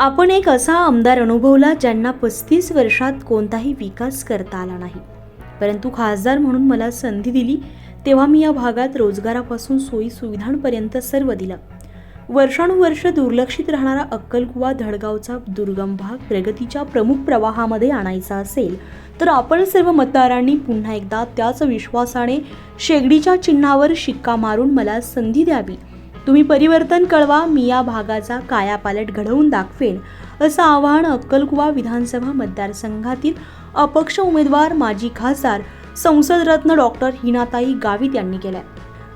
आपण एक असा आमदार अनुभवला ज्यांना पस्तीस वर्षात कोणताही विकास करता आला नाही. परंतु खासदार म्हणून मला संधी दिली तेव्हा मी या भागात रोजगारापासून सोयी सुविधांपर्यंत सर्व दिलं. वर्षानुवर्ष दुर्लक्षित राहणारा अक्कलकुवा धडगावचा दुर्गम भाग प्रगतीच्या प्रमुख प्रवाहामध्ये आणायचा असेल तर आपण सर्व मतदारांनी पुन्हा एकदा त्याच विश्वासाने शेगडीच्या चिन्हावर शिक्का मारून मला संधी द्यावी. तुम्ही परिवर्तन कळवा मी या भागाचा कायापालट घडवून दाखवेन असं आवाहन अक्कलकुवा विधानसभा मतदारसंघातील अपक्ष उमेदवार माजी खासदार संसदरत्न डॉक्टर हिनाताई गावित यांनी केलंय.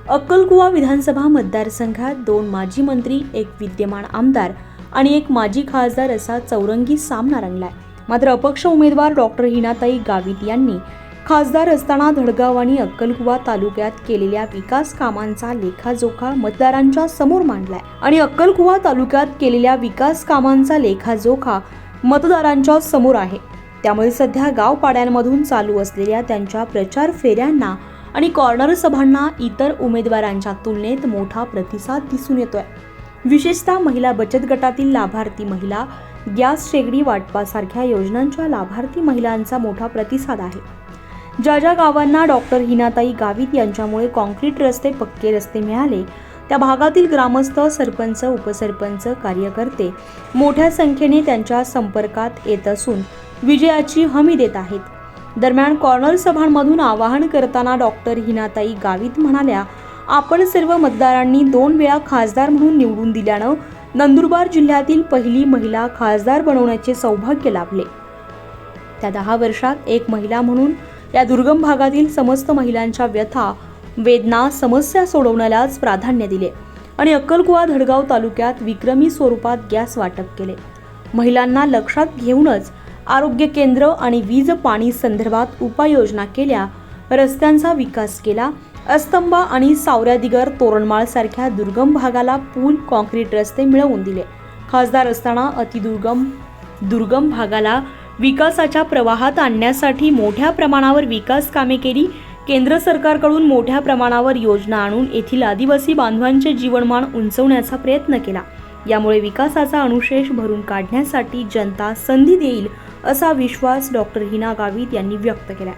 अक्कलकुवा विधानसभा मतदारसंघात दोन माजी मंत्री एक विद्यमान आमदार आणि एक माजी खासदार असा चौरंगी सामना रंगलाय. मात्र अपक्ष उमेदवार डॉक्टर हिनाताई गावित यांनी खासदार असताना धडगाव आणि अक्कलकुवा तालुक्यात केलेल्या विकास कामांचा लेखाजोखा मतदारांच्या समोर मांडलाय. आणि अक्कलकुवा तालुक्यात केलेल्या विकास कामांचा लेखाजोखा मतदारांच्या समोर आहे. त्यामुळे सध्या गावपाड्यांमधून चालू असलेल्या त्यांच्या प्रचार फेऱ्यांना आणि कॉर्नर सभांना इतर उमेदवारांच्या तुलनेत मोठा प्रतिसाद दिसून येतोय. विशेषतः महिला बचत गटातील लाभार्थी महिला गॅस शेगडी वाटपासारख्या योजनांच्या लाभार्थी महिलांचा मोठा प्रतिसाद आहे. ज्या ज्या गावांना डॉक्टर हिनाताई गावित यांच्यामुळे कॉन्क्रीट रस्ते पक्के रस्ते मिळाले त्या भागातील ग्रामस्थ सरपंच उपसरपंच कार्यकर्ते मोठ्या संख्येने त्यांच्या संपर्कात येत असून विजयाची हमी देत आहेत. दरम्यान कॉर्नर सभांमधून आवाहन करताना डॉक्टर हिनाताई गावित म्हणाल्या आपण सर्व मतदारांनी दोन वेळा खासदार म्हणून निवडून दिल्यानं नंदुरबार जिल्ह्यातील पहिली महिला खासदार बनवण्याचे सौभाग्य लाभले. त्या दहा वर्षात एक महिला म्हणून या दुर्गम भागातील समस्त महिलांच्या व्यथा वेदना समस्या सोडवण्यालाच प्राधान्य दिले आणि अक्कलकुवा धडगाव तालुक्यात विक्रमी स्वरूपात गॅस वाटप केले. महिलांना लक्षात घेऊनच आरोग्य केंद्र आणि वीज पाणी संदर्भात उपाययोजना केल्या रस्त्यांचा विकास केला अस्तंबा आणि सावऱ्यादिगर तोरणमाळ सारख्या दुर्गम भागाला पूल कॉन्क्रीट रस्ते मिळवून दिले. खासदार असताना अतिदुर्गम दुर्गम भागाला विकासाच्या प्रवाहात आणण्यासाठी मोठ्या प्रमाणावर विकास कामे केली. केंद्र सरकारकडून मोठ्या प्रमाणावर योजना आणून येथील आदिवासी बांधवांचे जीवनमान उंचवण्याचा प्रयत्न केला. यामुळे विकासाचा अनुशेष भरून काढण्यासाठी जनता संधी देईल असा विश्वास डॉक्टर हिना गावित यांनी व्यक्त केला.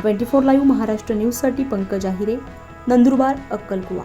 ट्वेंटी फोर लाईव्ह महाराष्ट्र न्यूजसाठी पंकज आहिरे नंदुरबार अक्कलकुवा.